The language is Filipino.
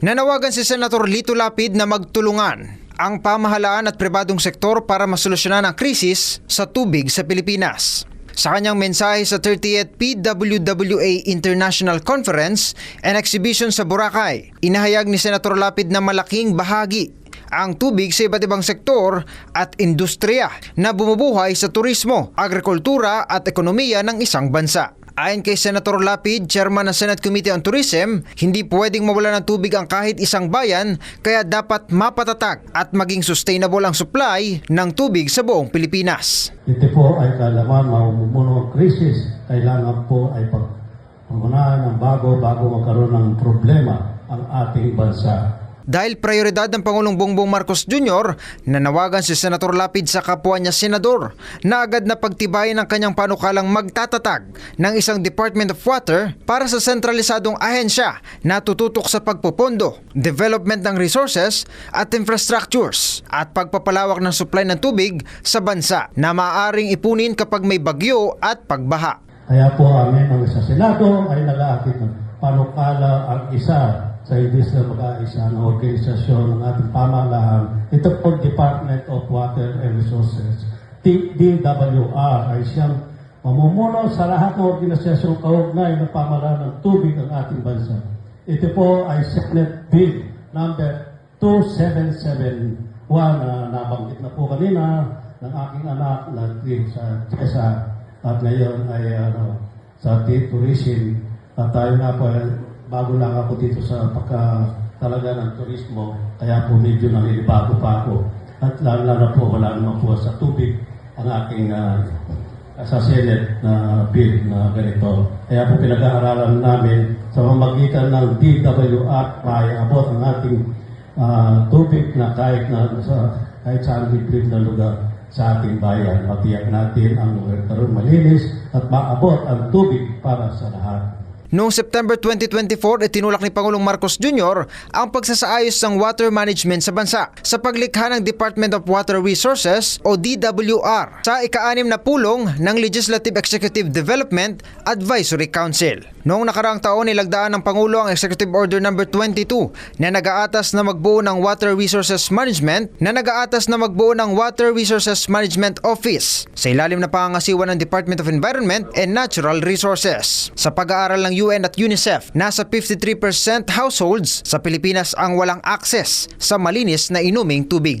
Nanawagan si Senator Lito Lapid na magtulungan ang pamahalaan at pribadong sektor para masolusyonan ang krisis sa tubig sa Pilipinas. Sa kanyang mensahe sa 30th PWWA International Conference and Exhibition sa Boracay, inahayag ni Senator Lapid na malaking bahagi ang tubig sa iba't ibang sektor at industriya na bumubuhay sa turismo, agrikultura at ekonomiya ng isang bansa. Ayon kay Senator Lapid, chairman ng Senate Committee on Tourism, hindi pwedeng mawala ng tubig ang kahit isang bayan kaya dapat mapatatag at maging sustainable ang supply ng tubig sa buong Pilipinas. Ito po ay kalaman mamumuno ang krisis. Kailangan po ay pagpamunahan ng bago bago magkaroon ng problema ang ating bansa. Dahil prioridad ng Pangulong Bongbong Marcos Jr., nanawagan si Senator Lapid sa kapwa niya senador na agad na pagtibayin ang kanyang panukalang magtatatag ng isang Department of Water para sa sentralisadong ahensya na tututok sa pagpupondo, development ng resources at infrastructures at pagpapalawak ng supply ng tubig sa bansa na maaaring ipunin kapag may bagyo at pagbaha. Kaya po amin ang sa Senado ay nag-aakit ng panukala ang isa sa ibis na mag-aisa na organisasyon ng ating pamahalaan. Ito po Department of Water and Resources, DWR, ay siyang mamumuno sa lahat ng organisasyon kaugnay ng pamahalaan ng tubig ng ating bansa. Ito po ay Senate Bill number 2771 na nabanggit na po kanina ng aking anak na sa Tessa at ngayon ay ano, sa tourism. At tayo nga po, bago lang ako dito sa pagka talaga ng turismo, kaya po medyo nanilibago pa ako. At lalo na po, wala naman po sa tubig ang aking ah, sa Senate na bill na ganito. Kaya po pinag-aaralan namin sa pamagitan ng DWR ay abot ang ating ah, tubig na kahit na sa kahit saan liblib na lugar sa ating bayan. Matiyak natin ang karoon malinis at maabot ang tubig para sa lahat. Noong September 2024, itinulak ni Pangulong Marcos Jr. ang pagsasaayos ng water management sa bansa sa paglikha ng Department of Water Resources o DWR sa ika-anim na pulong ng Legislative Executive Development Advisory Council. Noong nakaraang taon, nilagdaan ng Pangulo ang Executive Order No. 22 na nag-aatas na magbuo ng Water Resources Management na nag-aatas na magbuo ng Water Resources Management Office sa ilalim na pangangasiwa ng Department of Environment and Natural Resources. Sa pag-aaral ng UN at UNICEF, nasa 53% households sa Pilipinas ang walang access sa malinis na inuming tubig.